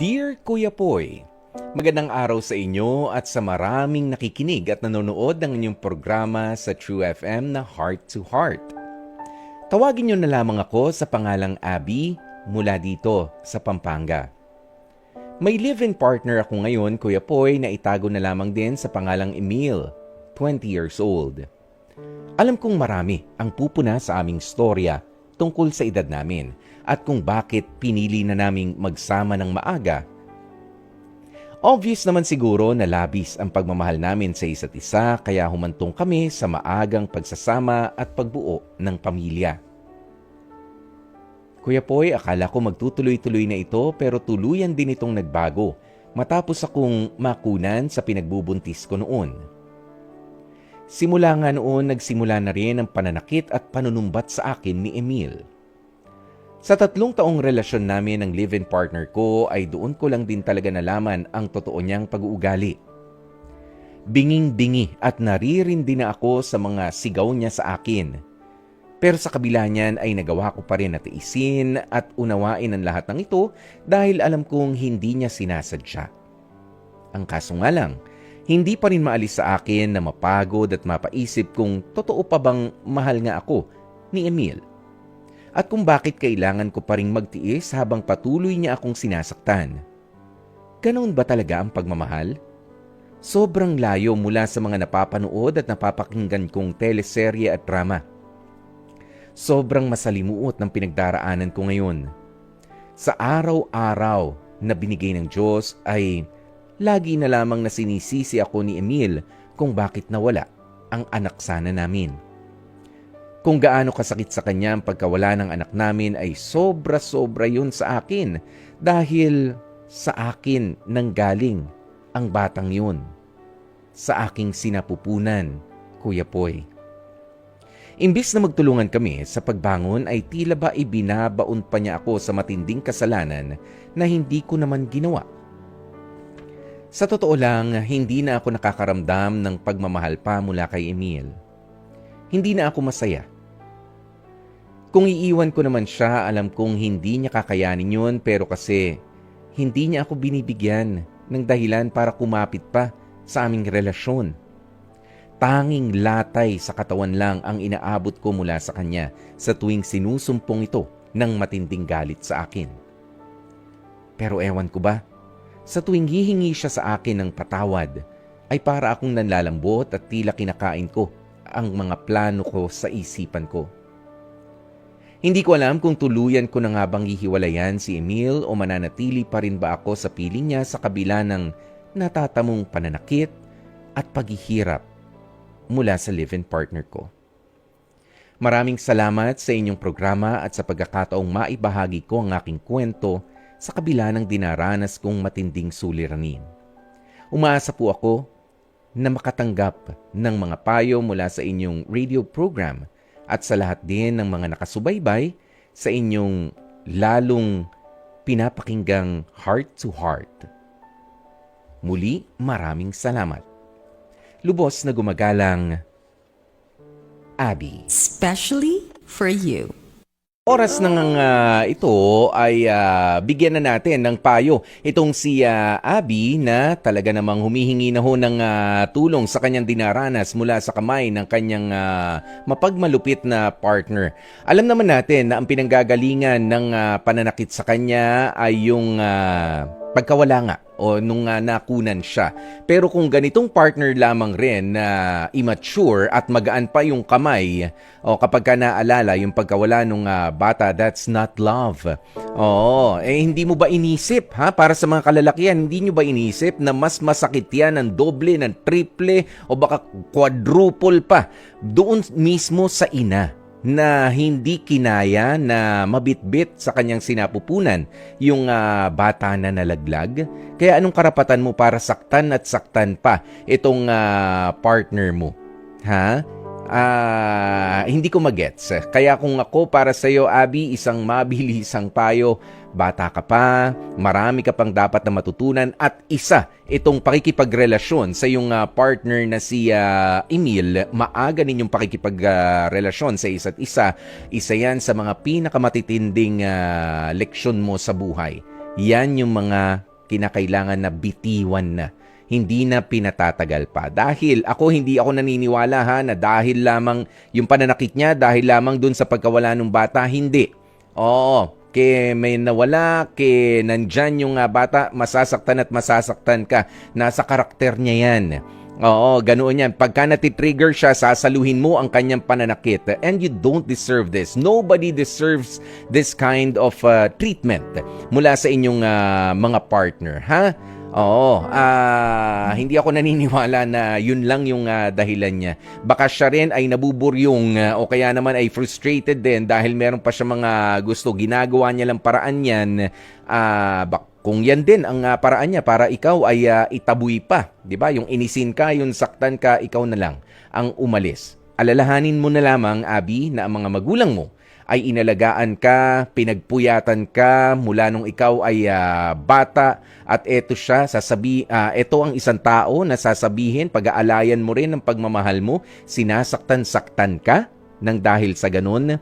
Dear Kuya Poy, magandang araw sa inyo at sa maraming nakikinig at nanonood ng inyong programa sa True FM na Heart to Heart. Tawagin niyo na lamang ako sa pangalang Abby mula dito sa Pampanga. May live-in partner ako ngayon, Kuya Poy, na itago na lamang din sa pangalang Emil, 20 years old. Alam kong marami ang pupuna sa aming storya tungkol sa edad namin at kung bakit pinili na naming magsama ng maaga. Obvious naman siguro na labis ang pagmamahal namin sa isa't isa kaya humantong kami sa maagang pagsasama at pagbuo ng pamilya. Kuya Poy, akala ko magtutuloy-tuloy na ito pero tuluyan din itong nagbago matapos akong makunan sa pinagbubuntis ko noon. Simula nga noon, nagsimula na rin ang pananakit at panunumbat sa akin ni Emil. Sa tatlong taong relasyon namin ng live-in partner ko ay doon ko lang din talaga nalaman ang totoo niyang pag-uugali. Binging-bingi at naririndi na ako sa mga sigaw niya sa akin. Pero sa kabila niyan ay nagawa ko pa rin na tiisin at unawain ang lahat ng ito dahil alam kong hindi niya sinasadya. Ang kaso nga lang, hindi pa rin maalis sa akin na mapagod at mapaisip kung totoo pa bang mahal nga ako ni Emil. At kung bakit kailangan ko pa rin magtiis habang patuloy niya akong sinasaktan. Ganoon ba talaga ang pagmamahal? Sobrang layo mula sa mga napapanood at napapakinggan kong teleserye at drama. Sobrang masalimuot ng pinagdaraanan ko ngayon. Sa araw-araw na binigay ng Diyos ay lagi na lamang na sinisisi ako ni Emil kung bakit nawala ang anak sana namin. Kung gaano kasakit sa kanya ang pagkawala ng anak namin ay sobra-sobra yun sa akin dahil sa akin nanggaling ang batang yun. Sa aking sinapupunan, Kuya Poy. Imbis na magtulungan kami sa pagbangon ay tila ba ibinabaon pa niya ako sa matinding kasalanan na hindi ko naman ginawa. Sa totoo lang, hindi na ako nakakaramdam ng pagmamahal pa mula kay Emil. Hindi na ako masaya. Kung iiwan ko naman siya, alam kong hindi niya kakayanin yun pero kasi hindi niya ako binibigyan ng dahilan para kumapit pa sa aming relasyon. Tanging latay sa katawan lang ang inaabot ko mula sa kanya sa tuwing sinusumpong ito ng matinding galit sa akin. Pero ewan ko ba, sa tuwing hihingi siya sa akin ng patawad, ay para akong nanlalambot at tila kinakain ko ang mga plano ko sa isipan ko. Hindi ko alam kung tuluyan ko na nga bang hihiwalayan si Emil o mananatili pa rin ba ako sa piling niya sa kabila ng natatamong pananakit at paghihirap mula sa live-in partner ko. Maraming salamat sa inyong programa at sa pagkakataong maibahagi ko ang aking kwento sa kabila ng dinaranas kong matinding suliranin. Umaasa po ako na makatanggap ng mga payo mula sa inyong radio program at sa lahat din ng mga nakasubaybay sa inyong lalong pinapakinggang heart to heart. Muli, maraming salamat. Lubos na gumagalang, Abby. Especially for you. Oras nang uh, ito ay uh, bigyan na natin ng payo itong si uh, Abby na talaga namang humihingi na ho ng uh, tulong sa kanyang dinaranas mula sa kamay ng kanyang uh, mapagmalupit na partner. Alam naman natin na ang pinanggagalingan ng uh, pananakit sa kanya ay yung uh, pagkawala nga o nung uh, nakunan siya. Pero kung ganitong partner lamang rin na uh, immature at magaan pa yung kamay o kapag ka naalala yung pagkawala nung uh, bata, that's not love. Oo, eh hindi mo ba inisip ha para sa mga kalalakihan, hindi nyo ba inisip na mas masakit yan ng doble, ng triple o baka quadruple pa doon mismo sa ina na hindi kinaya na mabitbit sa kanyang sinapupunan yung uh, bata na nalaglag. Kaya anong karapatan mo para saktan at saktan pa itong uh, partner mo? Ha? Uh, hindi ko magets. Kaya kung ako para sa iyo, Abi, isang mabilisang payo, bata ka pa, marami ka pang dapat na matutunan at isa itong pakikipagrelasyon sa iyong uh, partner na si uh, Emil, maaga ninyong pakikipagrelasyon uh, sa isa't isa. Isa yan sa mga pinakamatitinding uh, leksyon mo sa buhay. Yan yung mga kinakailangan na bitiwan na. Hindi na pinatatagal pa. Dahil ako hindi ako naniniwala ha na dahil lamang yung pananakit niya, dahil lamang dun sa pagkawala ng bata, hindi. Oo, ke may nawala, ke nandyan yung ah, bata, masasaktan at masasaktan ka. Nasa karakter niya yan. Oo, ganoon yan. Pagka natitrigger siya, sasaluhin mo ang kanyang pananakit. And you don't deserve this. Nobody deserves this kind of uh, treatment mula sa inyong uh, mga partner. Ha? Oo, ah, hindi ako naniniwala na yun lang yung ah, dahilan niya. Baka siya rin ay nabuburyong ah, o kaya naman ay frustrated din dahil meron pa siya mga gusto. Ginagawa niya lang paraan yan. Ah, bak- kung yan din ang ah, paraan niya para ikaw ay ah, itabuy pa, 'di ba? Yung inisin ka, yung saktan ka, ikaw na lang ang umalis. Alalahanin mo na lamang, Abi, na ang mga magulang mo ay inalagaan ka, pinagpuyatan ka mula nung ikaw ay ah, bata. At eto siya sasabi eto ang isang tao na sasabihin pag-aalayan mo rin ng pagmamahal mo, sinasaktan-saktan ka nang dahil sa ganun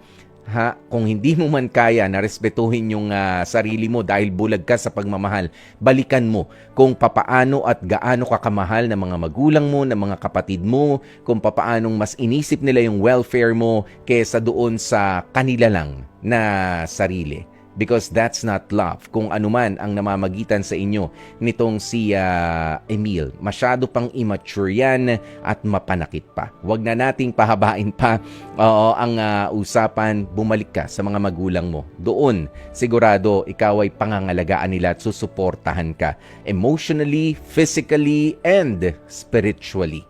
ha kung hindi mo man kaya na respetuhin yung ah, sarili mo dahil bulag ka sa pagmamahal balikan mo kung papaano at gaano ka kamahal ng mga magulang mo ng mga kapatid mo kung papaanong mas inisip nila yung welfare mo kesa doon sa kanila lang na sarili because that's not love. Kung anuman ang namamagitan sa inyo nitong si ah, Emil, masyado pang immature yan at mapanakit pa. Huwag na nating pahabain pa oo, ang ah, usapan, bumalik ka sa mga magulang mo. Doon, sigurado ikaw ay pangangalagaan nila at susuportahan ka emotionally, physically, and spiritually.